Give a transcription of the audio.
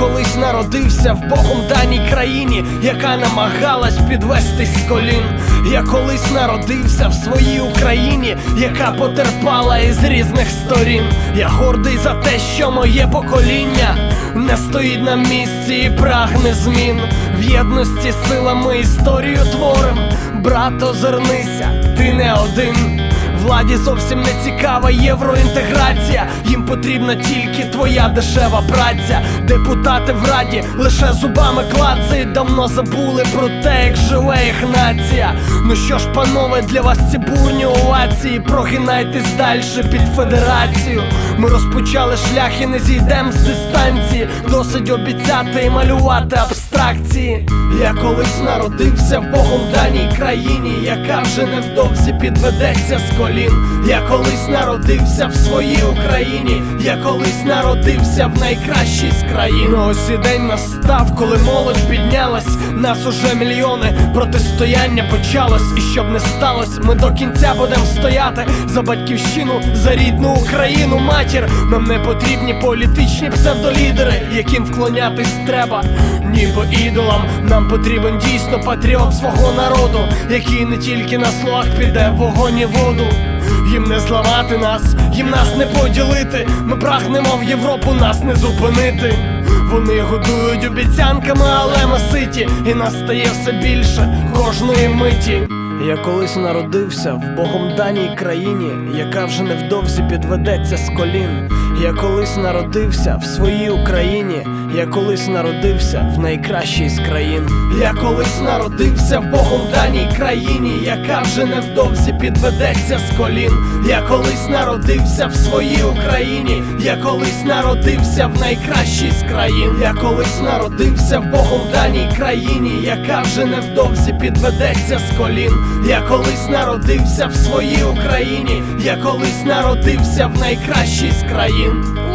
колись народився в Богом даній країні, яка намагалась підвестись з колін. Я колись народився в своїй Україні, яка потерпала із різних сторін. Я гордий за те, що моє покоління не стоїть на місці і прагне змін. В єдності силами історію творим. Брат, озирнися, ти не один. Владі зовсім не цікава євроінтеграція. Їм потрібна тільки твоя дешева праця. Депутати в раді лише зубами клацають, давно забули про те, як живе їх нація. Ну що ж, панове, для вас ці бурні овації. Прогинайтесь далі під федерацію. Ми розпочали шлях і не зійдем з дистанції. Досить обіцяти і малювати абстракції. Я колись народився в Богом даній країні, яка вже невдовзі підведеться з колін. Я колись народився в своїй Україні, я колись народився в найкращій з країн. Ось і день настав, коли молодь піднялась, нас уже мільйони протистояння почалось. І щоб не сталося, ми до кінця будемо стояти за батьківщину, за рідну Україну, матір. Нам не потрібні політичні псевдолідери, яким вклонятись треба, ніби ідолам. Нам потрібен дійсно патріот свого народу, який не тільки на словах піде в вогонь і воду. Їм не зламати нас, їм нас не поділити. Ми прагнемо в Європу, нас не зупинити. Вони годують обіцянками, але ми ситі, і нас стає все більше кожної миті. Я колись народився в Богом даній країні, яка вже невдовзі підведеться з колін. Я колись народився в своїй Україні, я колись народився в найкращій з країн. Я колись народився в Богом даній країні, яка вже невдовзі підведеться з колін. Я колись народився в своїй Україні, я колись народився в найкращій з країн. Я колись народився в Богом даній країні, яка вже невдовзі підведеться з колін. Я колись народився в своїй Україні, я колись народився в найкращій з країн. you.